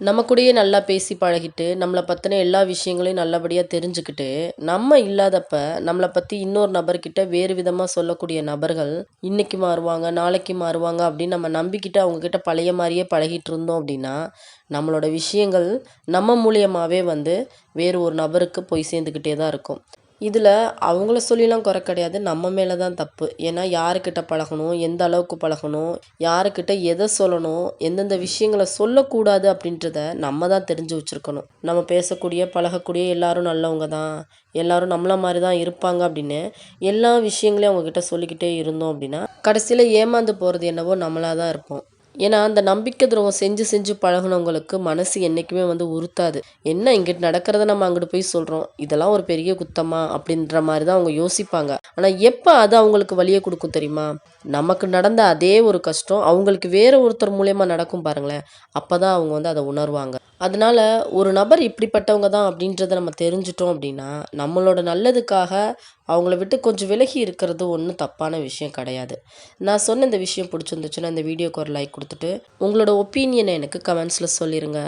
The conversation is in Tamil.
நம்ம கூடயே நல்லா பேசி பழகிட்டு நம்மளை பற்றின எல்லா விஷயங்களையும் நல்லபடியாக தெரிஞ்சுக்கிட்டு நம்ம இல்லாதப்ப நம்மளை பற்றி இன்னொரு நபர்கிட்ட வேறு விதமாக சொல்லக்கூடிய நபர்கள் இன்னைக்கு மாறுவாங்க நாளைக்கு மாறுவாங்க அப்படின்னு நம்ம நம்பிக்கிட்டு அவங்கக்கிட்ட பழைய மாதிரியே பழகிட்டு இருந்தோம் அப்படின்னா நம்மளோட விஷயங்கள் நம்ம மூலியமாகவே வந்து வேறு ஒரு நபருக்கு போய் சேர்ந்துக்கிட்டே தான் இருக்கும். இதில் அவங்கள சொல்லிலாம் குறை கிடையாது. நம்ம மேலே தான் தப்பு. ஏன்னா யாருக்கிட்ட பழகணும் எந்த அளவுக்கு பழகணும் யாருக்கிட்ட எதை சொல்லணும் எந்தெந்த விஷயங்களை சொல்லக்கூடாது அப்படின்றத நம்ம தான் தெரிஞ்சு வச்சுருக்கணும். நம்ம பேசக்கூடிய பழகக்கூடிய எல்லாரும் நல்லவங்க தான் எல்லாரும் நம்மள மாதிரி தான் இருப்பாங்க அப்படின்னு எல்லா விஷயங்களையும் அவங்கக்கிட்ட சொல்லிக்கிட்டே இருந்தோம் அப்படின்னா கடைசியில் ஏமாந்து போகிறது என்னவோ நம்மளாக தான் இருப்போம். ஏன்னா அந்த நம்பிக்கை துரோகம் செஞ்சு செஞ்சு பழகுனவங்களுக்கு மனசு என்றைக்குமே வந்து உறுத்தாது. என்ன இங்கிட்டு நடக்கிறத நம்ம அங்கிட்டு போய் சொல்கிறோம் இதெல்லாம் ஒரு பெரிய குத்தமா? அப்படின்ற மாதிரி தான் அவங்க யோசிப்பாங்க. ஆனால் எப்போ அது அவங்களுக்கு வழியை கொடுக்கும் தெரியுமா? நமக்கு நடந்த அதே ஒரு கஷ்டம் அவங்களுக்கு வேற ஒருத்தர் மூலயமா நடக்கும் பாருங்களேன். அப்போ தான் அவங்க வந்து அதை உணர்வாங்க. அதனால ஒரு நபர் இப்படிப்பட்டவங்க தான் அப்படின்றத நம்ம தெரிஞ்சிட்டோம் அப்படின்னா நம்மளோட நல்லதுக்காக அவங்கள விட்டு கொஞ்சம் விலகி இருக்கிறது ஒன்றும் தப்பான விஷயம் கிடையாது. நான் சொன்ன இந்த விஷயம் பிடிச்சிருந்துச்சுன்னா இந்த வீடியோக்கு ஒரு லைக் கொடுத்துட்டு உங்களோட ஒப்பீனியனை எனக்கு கமெண்ட்ஸில் சொல்லிடுங்க